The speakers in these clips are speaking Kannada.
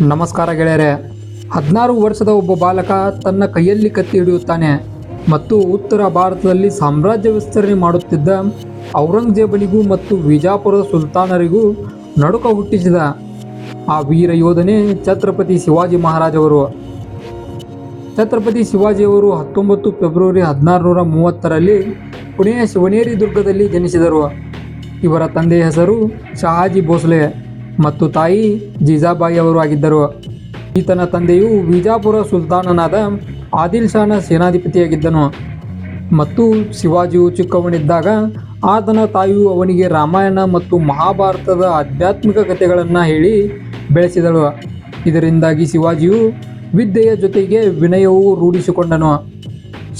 ನಮಸ್ಕಾರ ಗೆಳೆಯರೆ. ಹದಿನಾರು ವರ್ಷದ ಒಬ್ಬ ಬಾಲಕ ತನ್ನ ಕೈಯಲ್ಲಿ ಕತ್ತಿ ಹಿಡಿಯುತ್ತಾನೆ ಮತ್ತು ಉತ್ತರ ಭಾರತದಲ್ಲಿ ಸಾಮ್ರಾಜ್ಯ ವಿಸ್ತರಣೆ ಮಾಡುತ್ತಿದ್ದ ಔರಂಗಜೇಬನಿಗೂ ಮತ್ತು ವಿಜಾಪುರದ ಸುಲ್ತಾನರಿಗೂ ನಡುಕ ಹುಟ್ಟಿಸಿದ ಆ ವೀರ ಯೋಧನೇ ಛತ್ರಪತಿ ಶಿವಾಜಿ ಮಹಾರಾಜವರು. ಛತ್ರಪತಿ ಶಿವಾಜಿಯವರು ಹತ್ತೊಂಬತ್ತು ಫೆಬ್ರವರಿ ಹದಿನಾರುನೂರ ಮೂವತ್ತರಲ್ಲಿ ಪುಣೆಯ ಶಿವನೇರಿ ದುರ್ಗದಲ್ಲಿ ಜನಿಸಿದರು. ಇವರ ತಂದೆಯ ಹೆಸರು ಶಹಾಜಿ ಭೋಸ್ಲೆ. ಮತ್ತು ತಾಯಿ ಜೀಜಾಬಾಯಿ ಅವರು ಆಗಿದ್ದರು. ಈತನ ತಂದೆಯು ವಿಜಾಪುರ ಸುಲ್ತಾನನಾದ ಆದಿಲ್ ಶಾನ ಸೇನಾಧಿಪತಿಯಾಗಿದ್ದನು. ಮತ್ತು ಶಿವಾಜಿಯು ಚಿಕ್ಕವನಿದ್ದಾಗ ಆತನ ತಾಯಿಯು ಅವನಿಗೆ ರಾಮಾಯಣ ಮತ್ತು ಮಹಾಭಾರತದ ಆಧ್ಯಾತ್ಮಿಕ ಕಥೆಗಳನ್ನು ಹೇಳಿ ಬೆಳೆಸಿದಳು. ಇದರಿಂದಾಗಿ ಶಿವಾಜಿಯು ವಿದ್ಯೆಯ ಜೊತೆಗೆ ವಿನಯವೂ ರೂಢಿಸಿಕೊಂಡನು.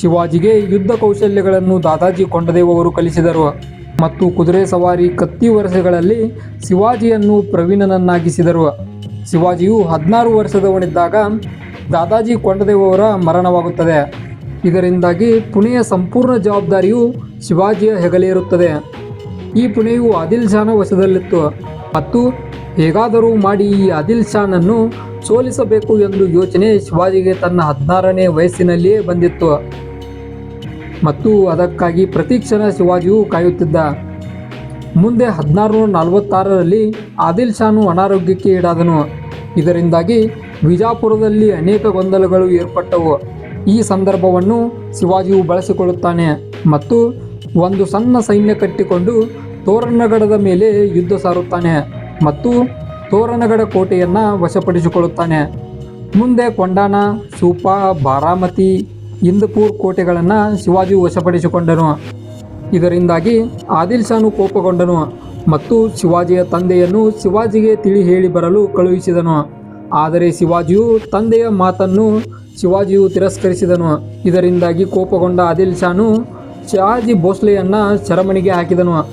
ಶಿವಾಜಿಗೆ ಯುದ್ಧ ಕೌಶಲ್ಯಗಳನ್ನು ದಾದಾಜಿ ಕೊಂಡದೇವ್ ಅವರು ಕಲಿಸಿದರು. ಮತ್ತು ಕುದುರೆ ಸವಾರಿ ಕತ್ತಿ ವರ್ಷಗಳಲ್ಲಿ ಶಿವಾಜಿಯನ್ನು ಪ್ರವೀಣನನ್ನಾಗಿಸಿದರು. ಶಿವಾಜಿಯು ಹದಿನಾರು ವರ್ಷದವನಿದ್ದಾಗ ದಾದಾಜಿ ಅವರ ಮರಣವಾಗುತ್ತದೆ. ಇದರಿಂದಾಗಿ ಪುಣೆಯ ಸಂಪೂರ್ಣ ಜವಾಬ್ದಾರಿಯು ಶಿವಾಜಿಯ ಹೆಗಲೇರುತ್ತದೆ. ಈ ಪುಣೆಯು ಆದಿಲ್ ಶಾನ ವಶದಲ್ಲಿತ್ತು. ಮತ್ತು ಹೇಗಾದರೂ ಮಾಡಿ ಈ ಆದಿಲ್ ಶಾನನ್ನು ಸೋಲಿಸಬೇಕು ಎಂದು ಯೋಚನೆ ಶಿವಾಜಿಗೆ ತನ್ನ ಹದಿನಾರನೇ ವಯಸ್ಸಿನಲ್ಲಿಯೇ ಬಂದಿತ್ತು. ಮತ್ತು ಅದಕ್ಕಾಗಿ ಪ್ರತಿಕ್ಷಣ ಶಿವಾಜಿಯು ಕಾಯುತ್ತಿದ್ದ. ಮುಂದೆ ಹದಿನಾರುನೂರ ನಲವತ್ತಾರರಲ್ಲಿ ಆದಿಲ್ ಶಾನು ಅನಾರೋಗ್ಯಕ್ಕೆ ಈಡಾದನು. ಇದರಿಂದಾಗಿ ವಿಜಾಪುರದಲ್ಲಿ ಅನೇಕ ಗೊಂದಲಗಳು ಏರ್ಪಟ್ಟವು. ಈ ಸಂದರ್ಭವನ್ನು ಶಿವಾಜಿಯು ಬಳಸಿಕೊಳ್ಳುತ್ತಾನೆ ಮತ್ತು ಒಂದು ಸಣ್ಣ ಸೈನ್ಯ ಕಟ್ಟಿಕೊಂಡು ತೋರಣಗಡದ ಮೇಲೆ ಯುದ್ಧ ಸಾರುತ್ತಾನೆ ಮತ್ತು ತೋರಣಗಡ ಕೋಟೆಯನ್ನು ವಶಪಡಿಸಿಕೊಳ್ಳುತ್ತಾನೆ. ಮುಂದೆ ಕೊಂಡಾನ, ಸೂಪಾ, ಬಾರಾಮತಿ ಇಂದಪುರ್ ಕೋಟೆಗಳನ್ನು ಶಿವಾಜಿ ವಶಪಡಿಸಿಕೊಂಡನು. ಇದರಿಂದಾಗಿ ಆದಿಲ್ ಶಾನು ಕೋಪಗೊಂಡನು ಮತ್ತು ಶಿವಾಜಿಯ ತಂದೆಯನ್ನು ಶಿವಾಜಿಗೆ ತಿಳಿ ಹೇಳಿ ಬರಲು ಕಳುಹಿಸಿದನು. ಆದರೆ ಶಿವಾಜಿಯು ತಂದೆಯ ಮಾತನ್ನು ಶಿವಾಜಿಯು ತಿರಸ್ಕರಿಸಿದನು. ಇದರಿಂದಾಗಿ ಕೋಪಗೊಂಡ ಆದಿಲ್ ಶಾನು ಶಿವಾಜಿ ಭೋಸ್ಲೆಯನ್ನು ಚರಮಣಿಗೆ ಹಾಕಿದನು.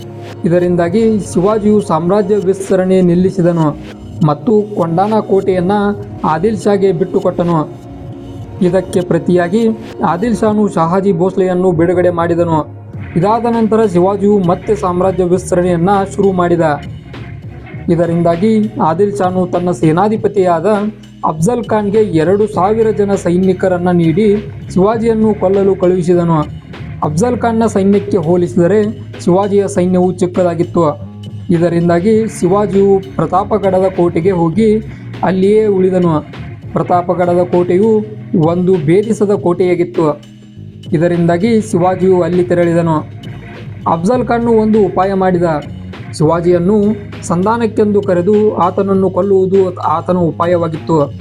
ಇದರಿಂದಾಗಿ ಶಿವಾಜಿಯು ಸಾಮ್ರಾಜ್ಯ ವಿಸ್ತರಣೆ ನಿಲ್ಲಿಸಿದನು ಮತ್ತು ಕೊಂಡಾನ ಕೋಟೆಯನ್ನು ಆದಿಲ್ ಶಾಗೆ ಬಿಟ್ಟುಕೊಟ್ಟನು. ಇದಕ್ಕೆ ಪ್ರತಿಯಾಗಿ ಆದಿಲ್ ಶಾನು ಶಹಾಜಿ ಭೋಸ್ಲೆಯನ್ನು ಬಿಡುಗಡೆ ಮಾಡಿದನು. ಇದಾದ ನಂತರ ಶಿವಾಜಿಯು ಮತ್ತೆ ಸಾಮ್ರಾಜ್ಯ ವಿಸ್ತರಣೆಯನ್ನು ಶುರು ಮಾಡಿದ. ಇದರಿಂದಾಗಿ ಆದಿಲ್ ಶಾನು ತನ್ನ ಸೇನಾಧಿಪತಿಯಾದ ಅಫ್ಜಲ್ ಖಾನ್ಗೆ ಎರಡು ಸಾವಿರ ಜನ ಸೈನಿಕರನ್ನು ನೀಡಿ ಶಿವಾಜಿಯನ್ನು ಕೊಲ್ಲಲು ಕಳುಹಿಸಿದನು. ಅಫ್ಜಲ್ ಖಾನ್ನ ಸೈನ್ಯಕ್ಕೆ ಹೋಲಿಸಿದರೆ ಶಿವಾಜಿಯ ಸೈನ್ಯವು ಚಿಕ್ಕದಾಗಿತ್ತು. ಇದರಿಂದಾಗಿ ಶಿವಾಜಿಯು ಪ್ರತಾಪಗಢದ ಕೋಟೆಗೆ ಹೋಗಿ ಅಲ್ಲಿಯೇ ಉಳಿದನು. ಪ್ರತಾಪಗಢದ ಕೋಟೆಯು ಒಂದು ಭೇದಿಸದ ಕೋಟೆಯಾಗಿತ್ತು. ಇದರಿಂದಾಗಿ ಶಿವಾಜಿಯು ಅಲ್ಲಿ ತೆರಳಿದನು. ಅಫ್ಜಲ್ ಖಾನ್ನು ಒಂದು ಉಪಾಯ ಮಾಡಿದ. ಶಿವಾಜಿಯನ್ನು ಸಂಧಾನಕ್ಕೆಂದು ಕರೆದು ಆತನನ್ನು ಕೊಲ್ಲುವುದು ಆತನ ಉಪಾಯವಾಗಿತ್ತು.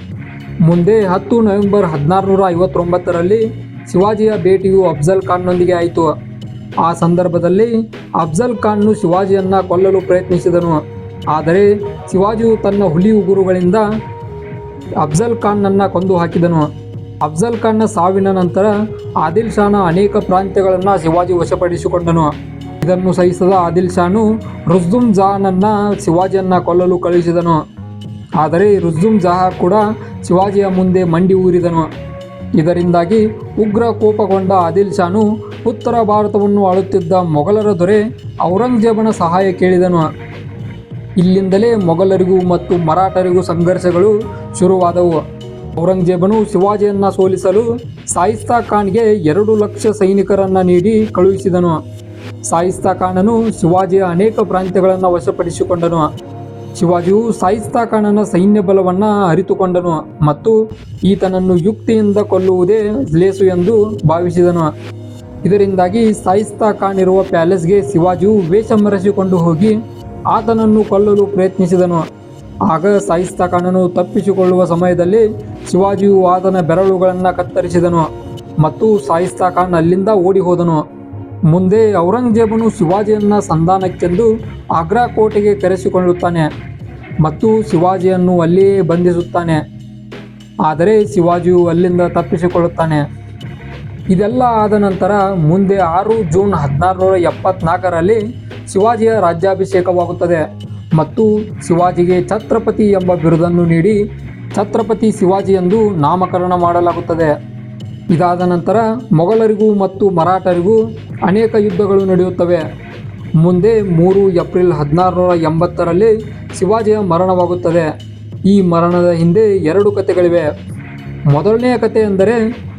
ಮುಂದೆ ಹತ್ತು ನವೆಂಬರ್ ಹದಿನಾರುನೂರ ಐವತ್ತೊಂಬತ್ತರಲ್ಲಿ ಶಿವಾಜಿಯ ಭೇಟಿಯು ಅಫ್ಜಲ್ ಖಾನ್ನೊಂದಿಗೆ ಆಯಿತು. ಆ ಸಂದರ್ಭದಲ್ಲಿ ಅಫ್ಜಲ್ ಖಾನ್ನು ಶಿವಾಜಿಯನ್ನು ಕೊಲ್ಲಲು ಪ್ರಯತ್ನಿಸಿದನು. ಆದರೆ ಶಿವಾಜಿಯು ತನ್ನ ಹುಲಿ ಉಗುರುಗಳಿಂದ ಅಫ್ಜಲ್ ಖಾನ್ನನ್ನು ಕೊಂದು ಹಾಕಿದನು. ಅಫ್ಜಲ್ ಖಾನ್ನ ಸಾವಿನ ನಂತರ ಆದಿಲ್ ಶಾನ ಅನೇಕ ಪ್ರಾಂತ್ಯಗಳನ್ನು ಶಿವಾಜಿ ವಶಪಡಿಸಿಕೊಂಡನು. ಇದನ್ನು ಸಹಿಸದ ಆದಿಲ್ ಶಾನು ರುಜುಮ್ ಜಹಾನನ್ನ ಶಿವಾಜಿಯನ್ನ ಕೊಲ್ಲಲು ಕಳುಹಿಸಿದನು. ಆದರೆ ರುಜುಮ್ ಜಹಾ ಕೂಡ ಶಿವಾಜಿಯ ಮುಂದೆ ಮಂಡಿ ಊರಿದನು. ಇದರಿಂದಾಗಿ ಉಗ್ರ ಕೋಪಗೊಂಡ ಆದಿಲ್ ಶಾನು ಉತ್ತರ ಭಾರತವನ್ನು ಆಳುತ್ತಿದ್ದ ಮೊಘಲರ ದೊರೆ ಔರಂಗಜೇಬನ ಸಹಾಯ ಕೇಳಿದನು. ಇಲ್ಲಿಂದಲೇ ಮೊಘಲರಿಗೂ ಮತ್ತು ಮರಾಠರಿಗೂ ಸಂಘರ್ಷಗಳು ಶುರುವಾದವು. ಔರಂಗಜೇಬನು ಶಿವಾಜಿಯನ್ನು ಸೋಲಿಸಲು ಸಾಯಿಸ್ತಾ ಖಾನ್ಗೆ ಎರಡು ಲಕ್ಷ ಸೈನಿಕರನ್ನು ನೀಡಿ ಕಳುಹಿಸಿದನು. ಸಾಯಿಸ್ತಾ ಖಾನನು ಶಿವಾಜಿಯ ಅನೇಕ ಪ್ರಾಂತ್ಯಗಳನ್ನು ವಶಪಡಿಸಿಕೊಂಡನು. ಶಿವಾಜಿಯು ಸಾಯಿಸ್ತಾ ಖಾನನ ಸೈನ್ಯ ಬಲವನ್ನು ಅರಿತುಕೊಂಡನು ಮತ್ತು ಈತನನ್ನು ಯುಕ್ತಿಯಿಂದ ಕೊಲ್ಲುವುದೇ ಲೇಸು ಎಂದು ಭಾವಿಸಿದನು. ಇದರಿಂದಾಗಿ ಸಾಯಿಸ್ತಾ ಖಾನ್ ಇರುವ ಪ್ಯಾಲೇಸ್ಗೆ ಶಿವಾಜಿಯು ವೇಷ ಮರೆಸಿಕೊಂಡು ಹೋಗಿ ಆತನನ್ನು ಕೊಲ್ಲಲು ಪ್ರಯತ್ನಿಸಿದನು. ಆಗ ಸಾಯಿಸ್ತಾ ಖಾನನು ತಪ್ಪಿಸಿಕೊಳ್ಳುವ ಸಮಯದಲ್ಲಿ ಶಿವಾಜಿಯು ಆತನ ಬೆರಳುಗಳನ್ನು ಕತ್ತರಿಸಿದನು ಮತ್ತು ಸಾಯಿಸ್ತಾ ಖಾನ್ ಅಲ್ಲಿಂದ ಓಡಿ ಹೋದನು ಮುಂದೆ ಔರಂಗಜೇಬನು ಶಿವಾಜಿಯನ್ನು ಸಂಧಾನಕ್ಕೆಂದು ಆಗ್ರಾ ಕೋಟೆಗೆ ಕರೆಸಿಕೊಳ್ಳುತ್ತಾನೆ ಮತ್ತು ಶಿವಾಜಿಯನ್ನು ಅಲ್ಲಿಯೇ ಬಂಧಿಸುತ್ತಾನೆ. ಆದರೆ ಶಿವಾಜಿಯು ಅಲ್ಲಿಂದ ತಪ್ಪಿಸಿಕೊಳ್ಳುತ್ತಾನೆ. ಇದೆಲ್ಲ ಆದ ನಂತರ ಮುಂದೆ ಆರು ಜೂನ್ ಹದಿನಾರುನೂರ ಎಪ್ಪತ್ನಾಲ್ಕರಲ್ಲಿ ಶಿವಾಜಿಯ ರಾಜ್ಯಾಭಿಷೇಕವಾಗುತ್ತದೆ. ಮತ್ತು ಶಿವಾಜಿಗೆ ಛತ್ರಪತಿ ಎಂಬ ಬಿರುದನ್ನು ನೀಡಿ ಛತ್ರಪತಿ ಶಿವಾಜಿ ಎಂದು ನಾಮಕರಣ ಮಾಡಲಾಗುತ್ತದೆ. ಇದಾದ ನಂತರ ಮೊಘಲರಿಗೂ ಮತ್ತು ಮರಾಠರಿಗೂ ಅನೇಕ ಯುದ್ಧಗಳು ನಡೆಯುತ್ತವೆ. ಮುಂದೆ ಮೂರು ಏಪ್ರಿಲ್ ಹದಿನಾರುನೂರ ಎಂಬತ್ತರಲ್ಲಿ ಶಿವಾಜಿಯ ಮರಣವಾಗುತ್ತದೆ. ಈ ಮರಣದ ಹಿಂದೆ ಎರಡು ಕಥೆಗಳಿವೆ. ಮೊದಲನೆಯ ಕಥೆ ಎಂದರೆ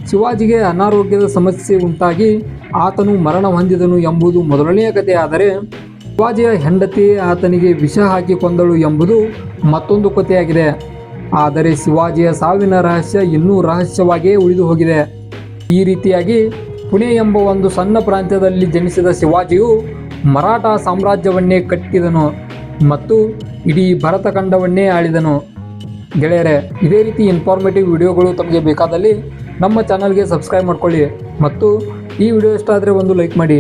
ಶಿವಾಜಿಗೆ ಅನಾರೋಗ್ಯದ ಸಮಸ್ಯೆ ಉಂಟಾಗಿ ಆತನು ಮರಣ ಹೊಂದಿದನು ಎಂಬುದು ಮೊದಲನೆಯ ಕಥೆಯಾದರೆ ಶಿವಾಜಿಯ ಹೆಂಡತಿ ಆತನಿಗೆ ವಿಷ ಹಾಕಿ ಕೊಂದಳು ಎಂಬುದು ಮತ್ತೊಂದು ಕಥೆಯಾಗಿದೆ. ಆದರೆ ಶಿವಾಜಿಯ ಸಾವಿನ ರಹಸ್ಯ ಇನ್ನೂ ರಹಸ್ಯವಾಗಿಯೇ ಉಳಿದು ಹೋಗಿದೆ. ಈ ರೀತಿಯಾಗಿ ಪುಣೆ ಎಂಬ ಒಂದು ಸಣ್ಣ ಪ್ರಾಂತ್ಯದಲ್ಲಿ ಜನಿಸಿದ ಶಿವಾಜಿಯು ಮರಾಠ ಸಾಮ್ರಾಜ್ಯವನ್ನೇ ಕಟ್ಟಿದನು ಮತ್ತು ಇಡೀ ಭರತಖಂಡವನ್ನೇ ಆಳಿದನು. ಗೆಳೆಯರೆ, ಇದೇ ರೀತಿ ಇನ್ಫಾರ್ಮೇಟಿವ್ ವಿಡಿಯೋಗಳು ತಮಗೆ ಬೇಕಾದಲ್ಲಿ ನಮ್ಮ ಚಾನಲ್ಗೆ ಸಬ್ಸ್ಕ್ರೈಬ್ ಮಾಡ್ಕೊಳ್ಳಿ ಮತ್ತು ಈ ವಿಡಿಯೋ ಇಷ್ಟ ಆದರೆ ಒಂದು ಲೈಕ್ ಮಾಡಿ.